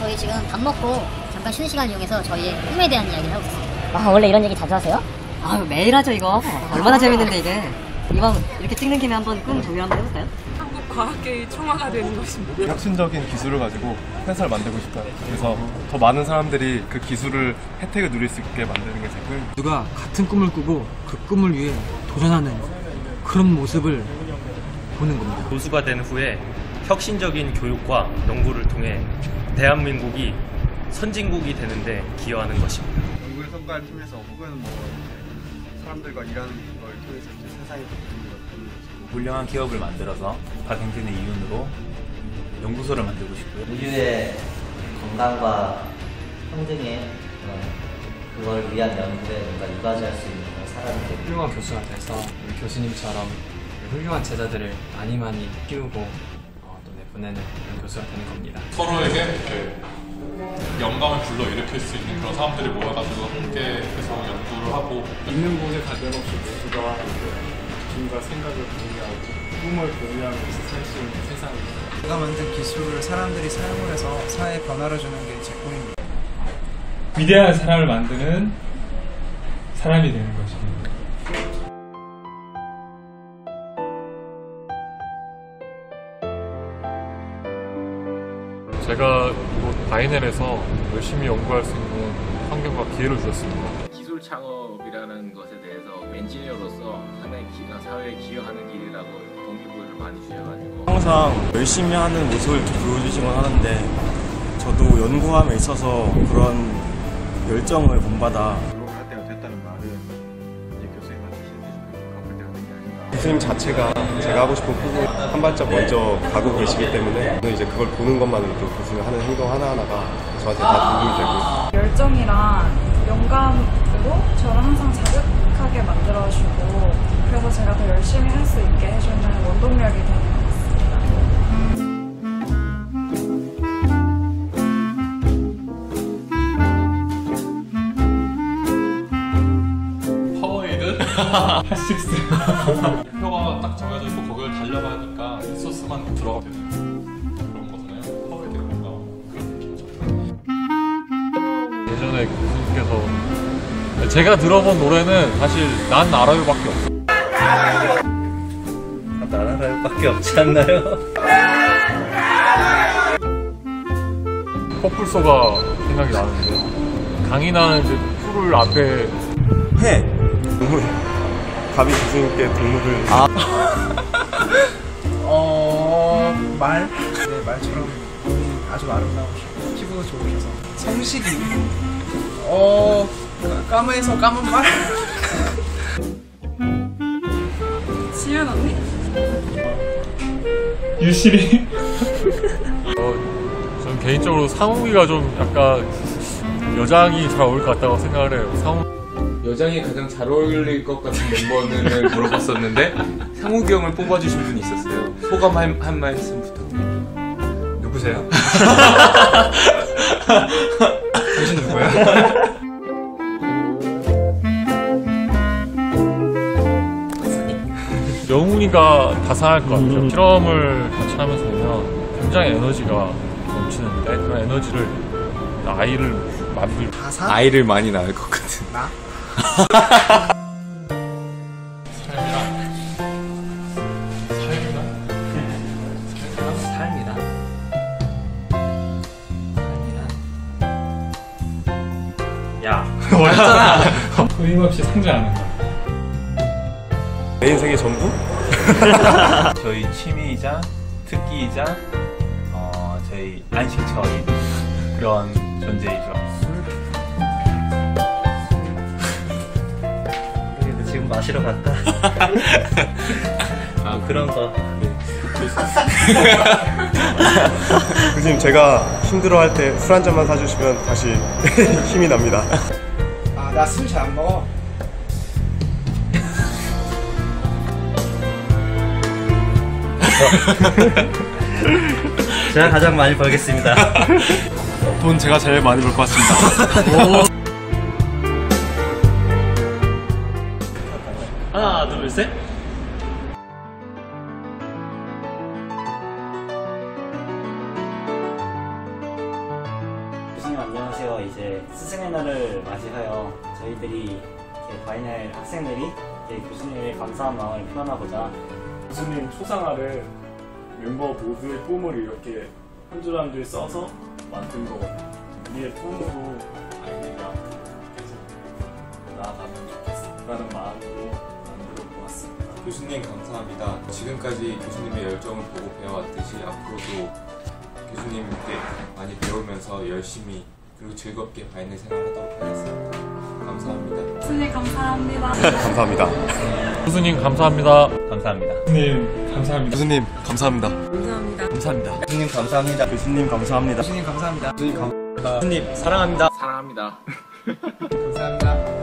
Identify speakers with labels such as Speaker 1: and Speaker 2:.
Speaker 1: 저희 지금 밥 먹고 잠깐 쉬는 시간 이용해서 저희의 꿈에 대한 이야기를 하고 있습니다.
Speaker 2: 아 원래 이런 얘기 자주 하세요?
Speaker 1: 아유 매일 하죠 이거. 얼마나 재밌는데 이게. 이왕 이렇게 찍는 김에 한번 꿈 조율 한번 해볼까요?
Speaker 3: 한국 과학계의 총화가 되는 것입니다.
Speaker 4: 혁신적인 기술을 가지고 회사를 만들고 싶어요. 그래서 더 많은 사람들이 그 기술을 혜택을 누릴 수 있게 만드는 게제 꿈입니다.
Speaker 5: 누가 같은 꿈을 꾸고 그 꿈을 위해 도전하는 그런 모습을 보는 겁니다.
Speaker 6: 교수가 된 후에 혁신적인 교육과 연구를 통해 대한민국이 선진국이 되는데 기여하는 것입니다.
Speaker 7: 연구의 성과를 통해서 혹은 뭐 사람들과 일하는 걸 통해서 이제 세상이
Speaker 8: 훌륭한 기업을 만들어서 박행진의 이윤으로 연구소를 만들고 싶고요.
Speaker 9: 인류의 건강과 평등의 그런 그걸 위한 연구에 뭔가 이바지할 수 있는 그런 사람이 되고
Speaker 10: 훌륭한 교수가 돼서 우리 교수님처럼 훌륭한 제자들을 많이 많이 키우고 어, 보내는 그런 교수가 되는 겁니다.
Speaker 11: 서로에게 이렇게 영감을 불러 일으킬 수 있는 그런 사람들이 모여가지고 함께 해서 연구를 하고
Speaker 4: 있는 곳에 가변없이 모두가 누군가 생각을 공유하고 꿈을 공유하면서 살 수 있는 세상입니다.
Speaker 5: 제가 만든 기술을 사람들이 사용을 해서 사회에 변화를 주는 게 제 꿈입니다.
Speaker 12: 위대한 사람을 만드는 사람이 되는 것입니다.
Speaker 11: 제가 이곳 바이넬에서 열심히 연구할 수 있는 환경과 기회를 주셨습니다.
Speaker 13: 기술 창업이라는 것에 대해서 엔지니어로서 상당히 기, 사회에 기여하는 일이라고 동기부여를 많이 주셔가지고
Speaker 14: 항상 열심히 하는 모습을 이렇게 보여주시곤 하는데 저도 연구함에 있어서 그런 열정을 본받아
Speaker 7: 교수님
Speaker 4: 자체가 제가 하고 싶은 꿈을 한 발짝 먼저 가고 계시기 때문에 저는 이제 그걸 보는 것만으로도 교수님 하는 행동 하나하나가 저한테 다 도움이 되고
Speaker 3: 열정이랑 영감으로 저를 항상 자극하게 만들어주고 그래서 제가 더 열심히 할 수 있게 해주는 원동력이 되는
Speaker 11: 식스 목표가 딱 정해져 있고 거기를 달려가니까 리소스만 들어가 되는 그런 거잖아요. 파워에이드가 뭔가 그런 느낌이죠.
Speaker 12: 예전에 교수님께서 제가 들어본 노래는 사실 난 알아요 밖에 없어.
Speaker 9: 나라라밖에 없지 않나요?
Speaker 12: 퍼플소가 생각이 나는데 강인한 이제 풀을 앞에
Speaker 4: 해! 동물. 감히 교수님께 동물을. 아.
Speaker 5: 어... 말? 네, 말처럼 아주 아름다우시고 피부도 좋으셔서 성식이 어... 까무에서 까만 말?
Speaker 3: 지윤 언니?
Speaker 12: 유실이 어, 전 개인적으로 상욱이가 좀 약간 여장이 잘 어울릴 것 같다고 생각을 해요. 상욱
Speaker 10: 여장이 가장 잘 어울릴 것 같은 멤버는 물어봤었는데 상욱이 형을 뽑아주신 분이 있었어요. 소감 한, 한 말씀 부탁드립니다. 누구세요? 당신 누구야?
Speaker 12: 영훈이가 다산할 것 같아요. 실험을 같이 하면서 보면 굉장히 에너지가 넘치는데 그런 에너지를 아이를 만들?
Speaker 10: 아이를 많이 낳을 것 같은.
Speaker 5: 나?
Speaker 10: 삶이다.
Speaker 9: 야
Speaker 12: 끊임없이 성장하는 거.
Speaker 4: 내 인생의 전부?
Speaker 8: 저희 취미이자 특기이자 어, 저희 안식처인 그런 존재이죠.
Speaker 9: 마시러 갈까? 아 그런 거
Speaker 4: 교수님 제가 힘들어할 때 술 한 잔만 사주시면 다시 힘이 납니다.
Speaker 5: 아, 나 술 잘 안 먹어.
Speaker 9: 제가 가장 많이 벌겠습니다
Speaker 4: 돈 제가 제일 많이 벌 것 같습니다.
Speaker 9: 하나 둘셋
Speaker 2: 스승의 날을 맞이하여 저희들이 바이넬 학생들이 교수님의 감사한 마음을 표현하고자
Speaker 15: 교수님 초상화를 멤버 모두의 꿈을 이렇게 한 줄 한 줄 써서 만든 거거든요. 우리의 꿈으로 아이들과 계속 나아가면 좋겠다는 마음
Speaker 10: 교수님 감사합니다. 지금까지 교수님의 열정을 보고 배워왔듯이 앞으로도 교수님께 많이 배우면서 열심히 그리고 즐겁게 바이닐 생활하도록 하겠습니다. 감사합니다.
Speaker 3: 교수님 감사합니다.
Speaker 4: 감사합니다.
Speaker 12: 교수님 감사합니다.
Speaker 8: 감사합니다.
Speaker 15: 교수님 감사합니다.
Speaker 4: 교수님 감사합니다.
Speaker 3: 감사합니다.
Speaker 14: 감사합니다. 교수님 감사합니다. 교수님 감사합니다. 교수님 감사합니다. 교수님 감 교수님 사랑합니다.
Speaker 13: 사랑합니다.
Speaker 14: 감사합니다.